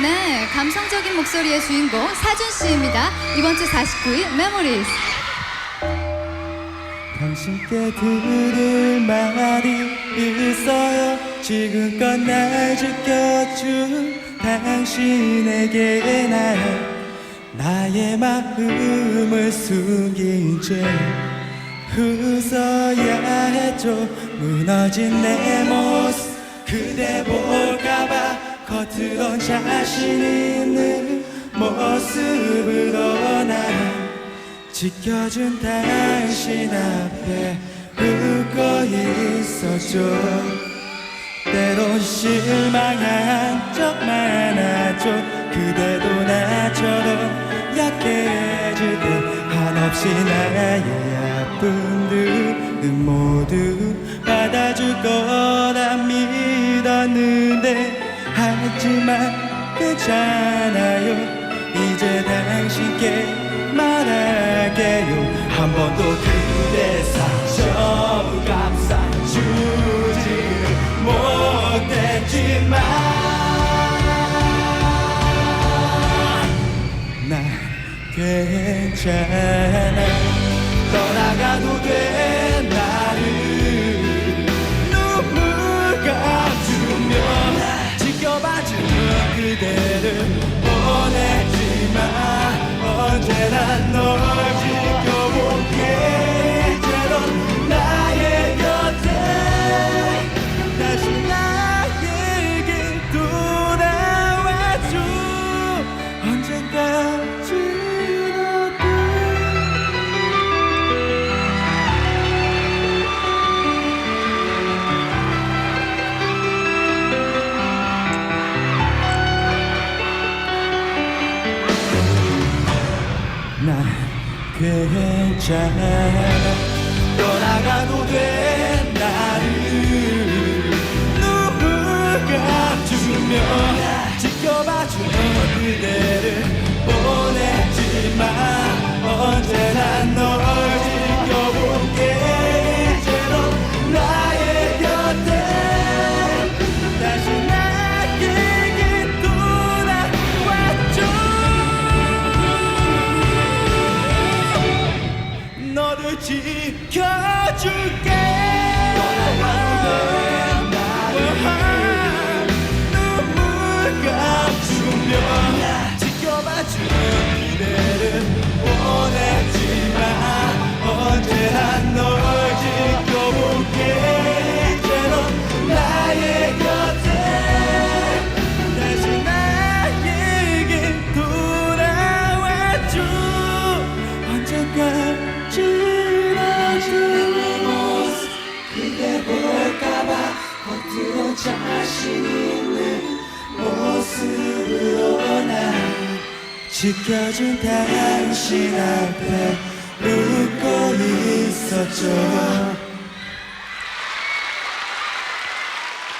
네, 감성적인 목소리의 주인공 사준 씨입니다. 이번 주 49위 메모리스. 당신께 들을 말이 있어요 지금껏 날 지켜준 당신에게 날 나의 마음을 숨긴 채 웃어야 했죠 무너진 내 모습 그대 볼까봐 겉으론 자신 있는 모습으로 난 지켜준 당신 앞에 웃고 있었죠 때론 실망한 적 많았죠. 그대도 나처럼 약해질 때 한없이 나의 아픔들은 모두 받아줄 거라 믿었는데 하지만 괜찮아요. 이제 당신께 말할게요. 한 번도 그대 상처 감싸주지는 못했지만 나 괜찮아. 떠나가도 돼 난 괜찮아. 떠나가도 돼 지켜줄게 자신 있는 모습으로 난 지켜준 당신 앞에 웃고 있었죠